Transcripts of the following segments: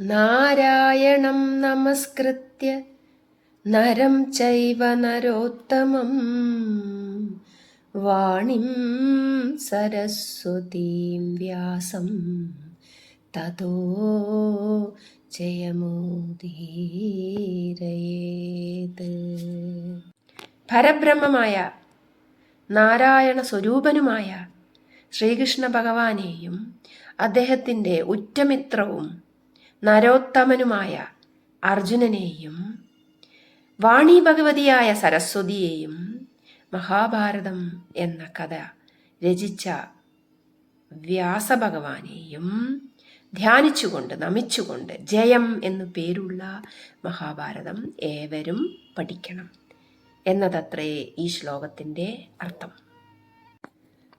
നാരായണം നമസ്കൃത്യ. നരം ചൈവ നരോത്തമം. വാണിം സരസ്വതീം വ്യാസം. തതോ ജയമോദീരയേത്. പരബ്രഹ്മമായ നാരായണ സ്വരൂപനുമായ ശ്രീകൃഷ്ണ ഭഗവാനെയും അദ്ദേഹത്തിന്റെ ഉറ്റമിത്രവും നരോത്തമനുമായ അർജുനനെയും വാണി ഭഗവതിയായ സരസ്വതിയെയും മഹാഭാരതം എന്ന കഥ രചിച്ച വ്യാസഭഗവാനെയും ധ്യാനിച്ചുകൊണ്ട് നമിച്ചുകൊണ്ട് ജയം എന്നു പേരുള്ള മഹാഭാരതം ഏവരും പഠിക്കണം എന്നതത്രേ ഈ ശ്ലോകത്തിന്റെ അർത്ഥം.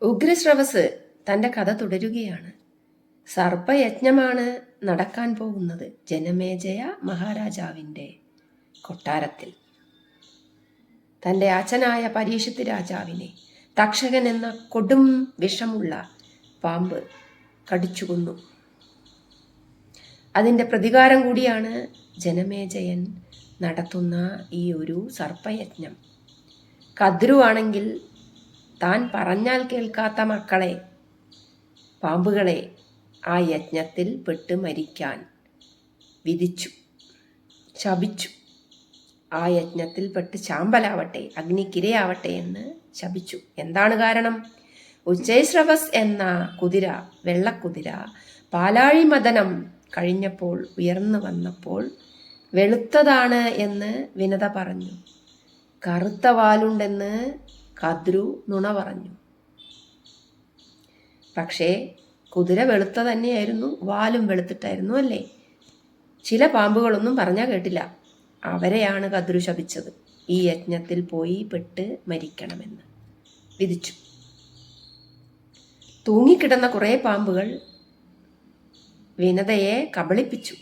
ഉഗ്രശ്രവസ് തന്റെ കഥ തുടരുകയാണ്. സർപ്പയജ്ഞമാണ് നടക്കാൻ പോകുന്നത്. ജനമേജയ മഹാരാജാവിന്റെ കൊട്ടാരത്തിൽ. തന്റെ അച്ഛനായ പരീക്ഷത്ത് രാജാവിനെ തക്ഷകൻ എന്ന കൊടും വിഷമുള്ള പാമ്പ് കടിച്ചു കൊന്നു അതിന്റെ പ്രതികാരം കൂടിയാണ് ജനമേജയൻ നടത്തുന്ന ഈ ഒരു സർപ്പയജ്ഞം. കദ്രുവാണെങ്കിൽ താൻ പറഞ്ഞാൽ കേൾക്കാത്ത മക്കളെ പാമ്പുകളെ ആ യജ്ഞത്തിൽ പെട്ട് മരിക്കാൻ വിധിച്ചു. ശപിച്ചു. ആ യജ്ഞത്തിൽ പെട്ട് ചാമ്പലാവട്ടെ അഗ്നിക്കിരയാവട്ടെ എന്ന് ശപിച്ചു. എന്താണ് കാരണം? ഉച്ചൈശ്രവസ് എന്ന കുതിര വെള്ളക്കുതിര പാലാഴി മദനം കഴിഞ്ഞപ്പോൾ ഉയർന്നു വന്നപ്പോൾ വെളുത്തതാണ് എന്ന് വിനത പറഞ്ഞു. കറുത്ത വാലുണ്ടെന്ന് കദ്രു നുണ പറഞ്ഞു. പക്ഷേ കുതിര വെളുത്ത തന്നെയായിരുന്നു വാലും വെളുത്തിട്ടായിരുന്നു അല്ലേ? ചില പാമ്പുകളൊന്നും പറഞ്ഞാൽ കേട്ടില്ല. അവരെയാണ് കദ്രു ശപിച്ചത്. ഈ യജ്ഞത്തിൽ പോയി പെട്ട് മരിക്കണമെന്ന്. വിധിച്ചു. തൂങ്ങിക്കിടന്ന കുറേ പാമ്പുകൾ വിനതയെ കബളിപ്പിച്ചു.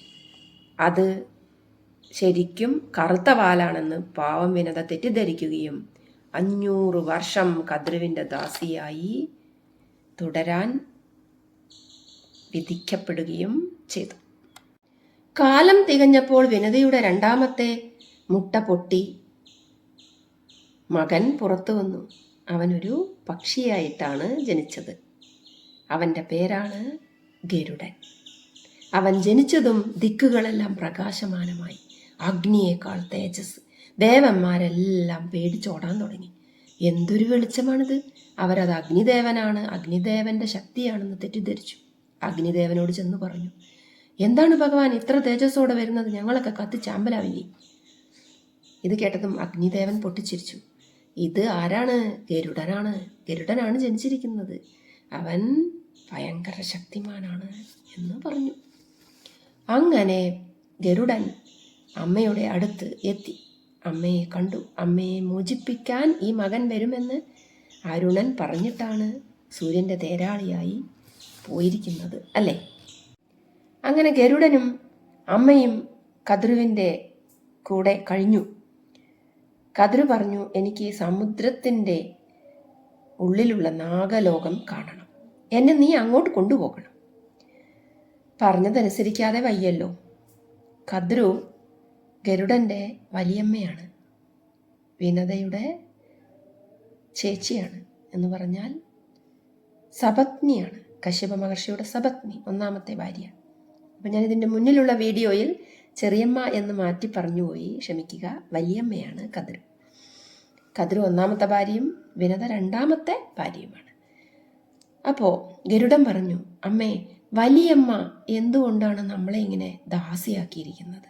അത് ശരിക്കും കറുത്ത വാലാണെന്ന് പാവം വിനത തെറ്റിദ്ധരിക്കുകയും അഞ്ഞൂറ് വർഷം കദ്രുവിന്റെ ദാസിയായി തുടരാൻ വിധിക്കപ്പെടുകയും ചെയ്തു. കാലം തികഞ്ഞപ്പോൾ വിനതയുടെ രണ്ടാമത്തെ മുട്ട പൊട്ടി. മകൻ പുറത്തു വന്നു. അവനൊരു പക്ഷിയായിട്ടാണ് ജനിച്ചത്. അവന്റെ പേരാണ് ഗരുഡൻ. അവൻ ജനിച്ചതും ദിക്കുകളെല്ലാം പ്രകാശമാനമായി. അഗ്നിയേക്കാൾ തേജസ്. ദേവന്മാരെല്ലാം പേടിച്ചോടാൻ തുടങ്ങി. എന്തൊരു വെളിച്ചമാണിത്? അവരത് അഗ്നിദേവനാണ്. അഗ്നിദേവന്റെ ശക്തിയാണെന്ന് തെറ്റിദ്ധരിച്ചു. അഗ്നിദേവനോട് ചെന്ന് പറഞ്ഞു എന്താണ് ഭഗവാൻ ഇത്ര തേജസ്സോടെ വരുന്നത്? ഞങ്ങളൊക്കെ കത്തി ചാമ്പലാവില്ലേ? ഇത് കേട്ടതും അഗ്നിദേവൻ പൊട്ടിച്ചിരിച്ചു. ഇത് ആരാണ്? ഗരുഡനാണ്. ഗരുഡനാണ് ജനിച്ചിരിക്കുന്നത്. അവൻ ഭയങ്കര ശക്തിമാനാണ് എന്ന് പറഞ്ഞു. അങ്ങനെ ഗരുഡൻ അമ്മയുടെ അടുത്ത് എത്തി. അമ്മയെ കണ്ടു. അമ്മയെ മോചിപ്പിക്കാൻ ഈ മകൻ വരുമെന്ന് അരുണൻ പറഞ്ഞിട്ടാണ് സൂര്യന്റെ തേരാളിയായി പോയിരിക്കുന്നത് അല്ലേ? അങ്ങനെ ഗരുഡനും അമ്മയും കതിരുവിന്റെ കൂടെ കഴിഞ്ഞു. കതിരു പറഞ്ഞു എനിക്ക് ഈ സമുദ്രത്തിന്റെ ഉള്ളിലുള്ള നാഗലോകം കാണണം. എന്നെ നീ അങ്ങോട്ട് കൊണ്ടുപോകണം. പറഞ്ഞതനുസരിക്കാതെ വയ്യല്ലോ. കദ്രു ഗരുഡന്റെ വലിയമ്മയാണ്. വിനതയുടെ ചേച്ചിയാണ് എന്ന് പറഞ്ഞാൽ സപത്നിയാണ്. കശ്യപ മഹർഷിയുടെ സപത്നി ഒന്നാമത്തെ ഭാര്യ. അപ്പം ഞാൻ ഇതിന്റെ മുന്നിലുള്ള വീഡിയോയിൽ ചെറിയമ്മ എന്ന് മാറ്റി പറഞ്ഞുപോയി. ക്ഷമിക്കുക വലിയമ്മയാണ് കതിരു. കതിരു ഒന്നാമത്തെ ഭാര്യയും വിനത രണ്ടാമത്തെ ഭാര്യയുമാണ്. അപ്പോൾ ഗരുഡൻ പറഞ്ഞു അമ്മേ വലിയമ്മ എന്തുകൊണ്ടാണ് നമ്മളെ ഇങ്ങനെ ദാസിയാക്കിയിരിക്കുന്നത്?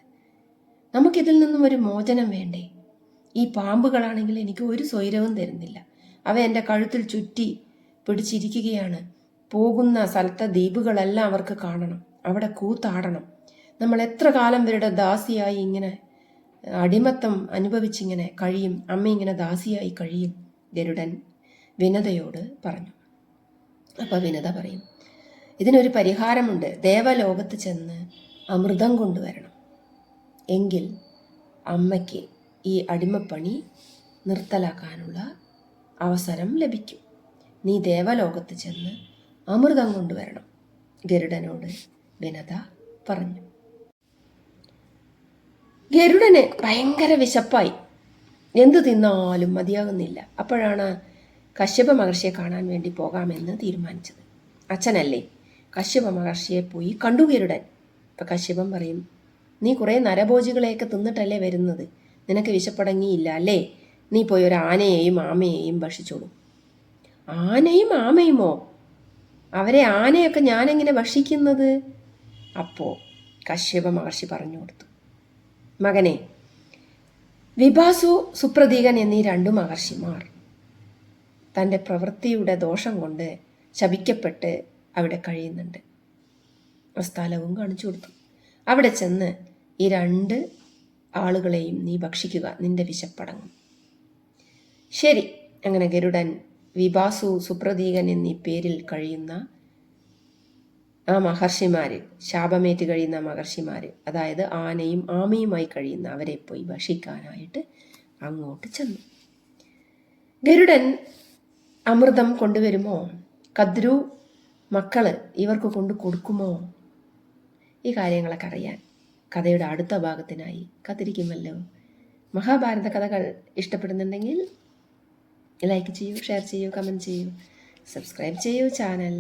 നമുക്കിതിൽ നിന്നും ഒരു മോചനം വേണ്ടേ? ഈ പാമ്പുകളാണെങ്കിൽ എനിക്ക് ഒരു സ്വൈരവും തരുന്നില്ല. അവ എന്റെ കഴുത്തിൽ ചുറ്റി പിടിച്ചിരിക്കുകയാണ്. പോകുന്ന സ്ഥലത്തെ ദ്വീപുകളെല്ലാം അവർക്ക് കാണണം. അവിടെ കൂത്താടണം. നമ്മൾ എത്ര കാലം വരുടെ ദാസിയായി ഇങ്ങനെ അടിമത്തം അനുഭവിച്ചിങ്ങനെ കഴിയും. അമ്മ ഇങ്ങനെ ദാസിയായി കഴിയും ഗരുഡൻ വിനതയോട് പറഞ്ഞു. അപ്പോൾ വിനത പറയും ഇതിനൊരു പരിഹാരമുണ്ട്. ദേവലോകത്ത് ചെന്ന് അമൃതം കൊണ്ടുവരണം. എങ്കിൽ അമ്മയ്ക്ക് ഈ അടിമപ്പണി നിർത്തലാക്കാനുള്ള അവസരം ലഭിക്കും. നീ ദേവലോകത്ത് ചെന്ന് അമൃതം കൊണ്ടുവരണം. ഗരുഡനോട് വിനത പറഞ്ഞു. ഗരുഡന് ഭയങ്കര വിശപ്പായി. എന്തു തിന്നാലും മതിയാകുന്നില്ല. അപ്പോഴാണ് കശ്യപ മഹർഷിയെ കാണാൻ വേണ്ടി പോകാമെന്ന് തീരുമാനിച്ചത്. അച്ഛനല്ലേ? കശ്യപ മഹർഷിയെ പോയി കണ്ടു ഗരുഡൻ. അപ്പം കശ്യപം പറയും നീ കുറേ നരഭോജികളെയൊക്കെ തിന്നിട്ടല്ലേ വരുന്നത്? നിനക്ക് വിശപ്പടങ്ങിയില്ല അല്ലേ? നീ പോയി ഒരു ആനയെയും ആമയെയും ഭക്ഷിച്ചോളൂ. ആനയും ആമയുമോ? അവരെ ആനയൊക്കെ ഞാനെങ്ങനെ ഭക്ഷിക്കുന്നത് അപ്പോൾ കശ്യപ മഹർഷി പറഞ്ഞു കൊടുത്തു. മകനെ വിഭാസു സുപ്രതീകൻ എന്നീ രണ്ടു മഹർഷിമാർ തന്റെ പ്രവൃത്തിയുടെ ദോഷം കൊണ്ട് ശപിക്കപ്പെട്ട് അവിടെ കഴിയുന്നുണ്ട്. സ്ഥലവും കാണിച്ചു കൊടുത്തു. അവിടെ ചെന്ന് ഈ രണ്ട് ആളുകളെയും നീ ഭക്ഷിക്കുക നിന്റെ വിശപ്പടങ്ങും. ശരി അങ്ങനെ ഗരുഡൻ വിഭാസു സുപ്രതീകൻ എന്നീ പേരിൽ കഴിയുന്ന ആ മഹർഷിമാർ ശാപമേറ്റ് കഴിയുന്ന മഹർഷിമാർ അതായത് ആനയും ആമയുമായി കഴിയുന്ന അവരെ പോയി ഭക്ഷിക്കാനായിട്ട് അങ്ങോട്ട് ചെന്നു. ഗരുഡൻ അമൃതം കൊണ്ടുവരുമോ? കദ്രു മക്കൾ ഇവർക്ക് കൊണ്ടു കൊടുക്കുമോ? ഈ കാര്യങ്ങളൊക്കെ അറിയാൻ കഥയുടെ അടുത്ത ഭാഗത്തിനായി കാത്തിരിക്കുമല്ലോ. മഹാഭാരത കഥകൾ ഇഷ്ടപ്പെടുന്നുണ്ടെങ്കിൽ ലൈക്ക് ചെയ്യൂ ഷെയർ ചെയ്യൂ കമന്റ് ചെയ്യൂ. സബ്സ്ക്രൈബ് ചെയ്യൂ ചാനൽ